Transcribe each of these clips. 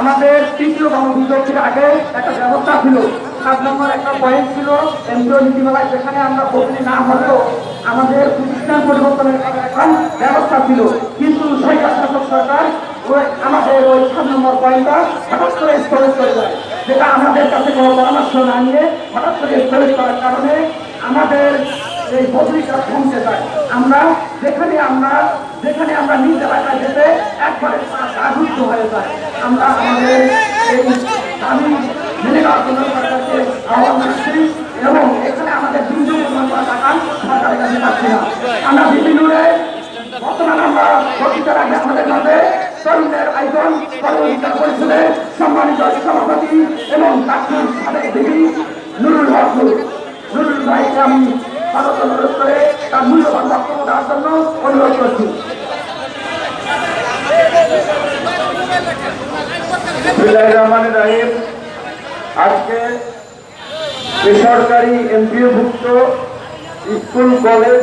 আমাদের তৃতীয় গণবিজ্ঞপ্তির আগে একটা ব্যবস্থা ছিল। সাত নম্বর একটা পয়েন্ট ছিল এমপিও নীতিমালায় যেখানে আমরা বদলি না হলেও আমাদের প্রতিষ্ঠান পরিবর্তনের একটা ব্যবস্থা ছিল। কিন্তু সেই শাসক সরকার ওই আমাদের ওই সাত নম্বর পয়েন্টটা হঠাৎ করে করে দেয়। যেটা আমাদের কাছে কোনো পরামর্শ না নিয়ে হঠাৎ করে স্থগিত করার কারণে আমাদের এই বদলিটা থমকে যায় আমরা যেখানে আমরা যেখানে আমরা নিজ এলাকায় যেতে একবারে আগুদ্ধ হয়ে যায়। আমরা আমাদের এই তামিল মেনে জন্য সরকারকে আহ্বান করছি এবং এখানে আমাদের দুর্যোগ টাকা সরকারের কাছে পাচ্ছি না। আমরা বিভিন্ন বর্তমানে আমরা বক্তৃতার আগে আমাদের মাঝে। তরুণদের আয়োজন পরিষদের সম্মানিত সভাপতি এবং চাকরির সাবেক দেবী নুরুল হক নুর। নুরুল ভাইকে আমি স্বাগত অনুরোধ করে তার মূল্যবান বক্তব্য দেওয়ার জন্য অনুরোধ করছি বিসমিল্লাহির রহমানির রহিম আজকে বেসরকারি এমপিওভুক্ত স্কুল, কলেজ,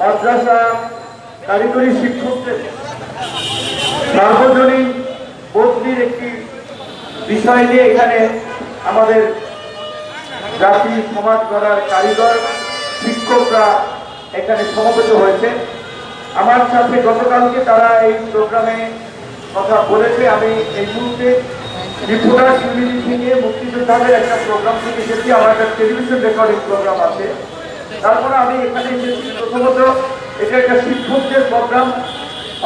মাদ্রাসা, কারিগরি শিক্ষকদের সার্বজনীন বদলির একটি বিষয় নিয়ে এখানে আমাদের জাতি, সমাজ গড়ার কারিগর, শিক্ষকরা এখানে সমবেত হয়েছে। আমার সাথে গতকালকে তারা এই প্রোগ্রামে কথা বলেছে, আমি এই মুহূর্তে ত্রিপুরা ইউনিটি থেকে মুক্তিযোদ্ধাদের একটা প্রোগ্রাম থেকে এসেছি, আমার একটা টেলিভিশন রেকর্ডিং প্রোগ্রাম আছে। তারপরে আমি এখানে এসেছি, প্রথমত এটা একটা শিক্ষকদের প্রোগ্রাম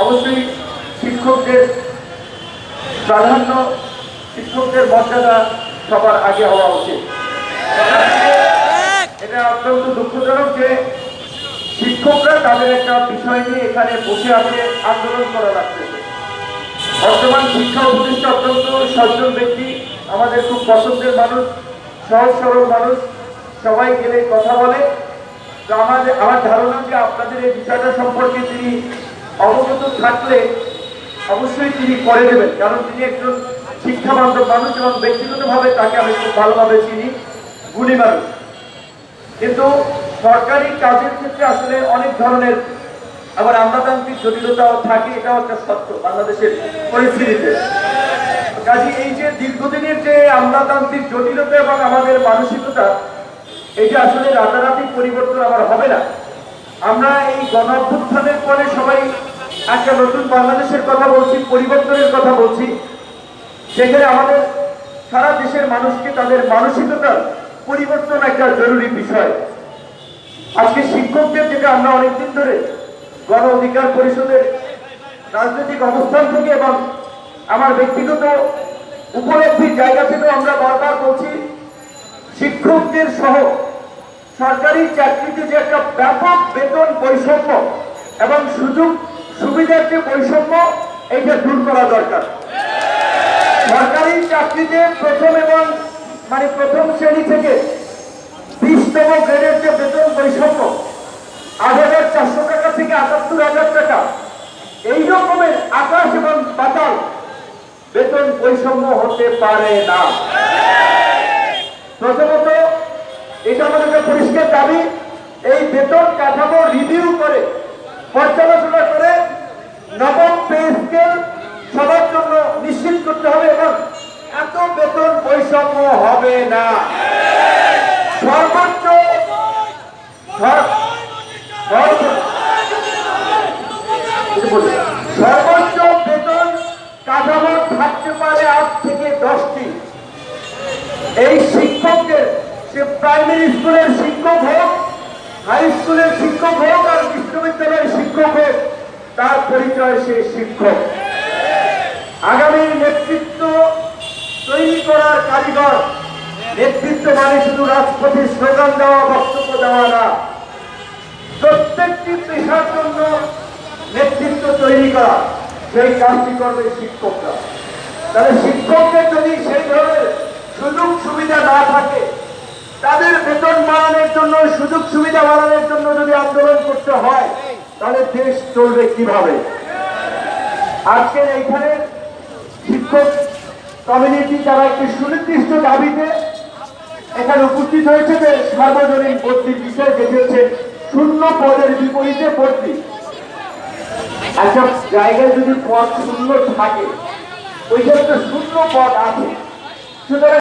অবশ্যই শিক্ষকদের প্রাধান্য, শিক্ষকদের মর্যাদা সবার আগে হওয়া উচিত। এটা অত্যন্ত দুঃখজনক যে শিক্ষকরা তাদের একটা বিষয় নিয়ে এখানে বসে আছে, আন্দোলন করা লাগতেছে বর্তমান শিক্ষা উপদেষ্টা অত্যন্ত সজ্জন ব্যক্তি, আমাদের খুব পছন্দের মানুষ, সহজ সরল মানুষ, সবাই গেলে কথা বলে। তো আমাদের আমার ধারণা যে আপনাদের এই বিষয়টা সম্পর্কে তিনি অবগত থাকলে অবশ্যই তিনি করে দেবেন, কারণ তিনি একজন শিক্ষা বান্ধব মানুষ এবং ব্যক্তিগতভাবে তাকে আমি খুব ভালোভাবে চিনি, গুণী মানুষ। কিন্তু সরকারি কাজের ক্ষেত্রে আসলে অনেক ধরনের আবার আমলাতান্ত্রিক জটিলতাও থাকে, এটাও একটা সত্য বাংলাদেশের পরিস্থিতিতে। কাজে এই যে দীর্ঘদিনের যে আমলাতান্ত্রিক জটিলতা এবং আমাদের মানসিকতা, এটা আসলে রাতারাতি পরিবর্তন আবার হবে না। আমরা এই গণ অভ্যুত্থানের পরে সবাই একটা নতুন বাংলাদেশের কথা বলছি, পরিবর্তনের কথা বলছি। সেখানে আমাদের সারা দেশের মানুষকে তাদের মানসিকতার পরিবর্তন একটা জরুরি বিষয়। আজকে শিক্ষকদের যেটা আমরা অনেকদিন ধরে গণ অধিকার পরিষদের রাজনৈতিক অবস্থান থেকে এবং আমার ব্যক্তিগত উপলব্ধির জায়গা থেকেও আমরা বারবার বলছি, শিক্ষকদের সহ সরকারি চাকরিতে যে একটা ব্যাপক বেতন বৈষম্য এবং সুযোগ সুবিধার যে বৈষম্য, এইটা দূর করা দরকার। সরকারি চাকরিতে প্রথম এবং মানে প্রথম শ্রেণি থেকে বিশতম গ্রেডের যে বেতন বৈষম্য, আট হাজার চারশো টাকা থেকে আটাত্তর হাজার টাকা। এই রকমের আকাশ এবং পাতাল বেতন বৈষম্য হতে পারে না। প্রথমত, এটা আমাদের পরিষ্কার দাবি, এই বেতন কাঠামো রিভিউ করে, পর্যালোচনা করে নবম পে স্কেল সবার জন্য নিশ্চিত করতে হবে এবং এত বেতন বৈষম্য হবে না। সর্বোচ্চ সর- সর্ব- সর্বোচ্চ বেতন কাঠামো থাকতে পারে আজ থেকে দশটি। এই শিক্ষকদের সে প্রাইমারি স্কুলের শিক্ষক হোক হাই স্কুলের শিক্ষক হোক আর বিশ্ববিদ্যালয়ের শিক্ষক হোক, তার পরিচয় সে শিক্ষক। আগামী নেতৃত্ব তৈরি করার কারিগর, নেতৃত্ব মানে শুধু রাজপথে স্লোগান দেওয়া, বক্তব্য দেওয়া না। প্রত্যেকটি পেশার জন্য তৈরি করা সেই কাজটি করবে শিক্ষকরা। তাহলে শিক্ষকদের যদি সেই ধরনের সুযোগ সুবিধা না থাকে, তাদের বেতন বাড়ানোর জন্য, সুযোগ সুবিধা বাড়ানোর জন্য যদি আন্দোলন করতে হয়, তাহলে দেশ চলবে কীভাবে? আজকে এইখানে শিক্ষক কমিউনিটি যারা একটি সুনির্দিষ্ট দাবিতে এখানে উপস্থিত হয়েছে যে সার্বজনীন ভর্তির বিষয় হচ্ছে শূন্য পদের বিপরীতে ভর্তি। একটা জায়গায় যদি পথ শূন্য থাকে ওই ক্ষেত্রে শূন্য পথ আছে। সুতরাং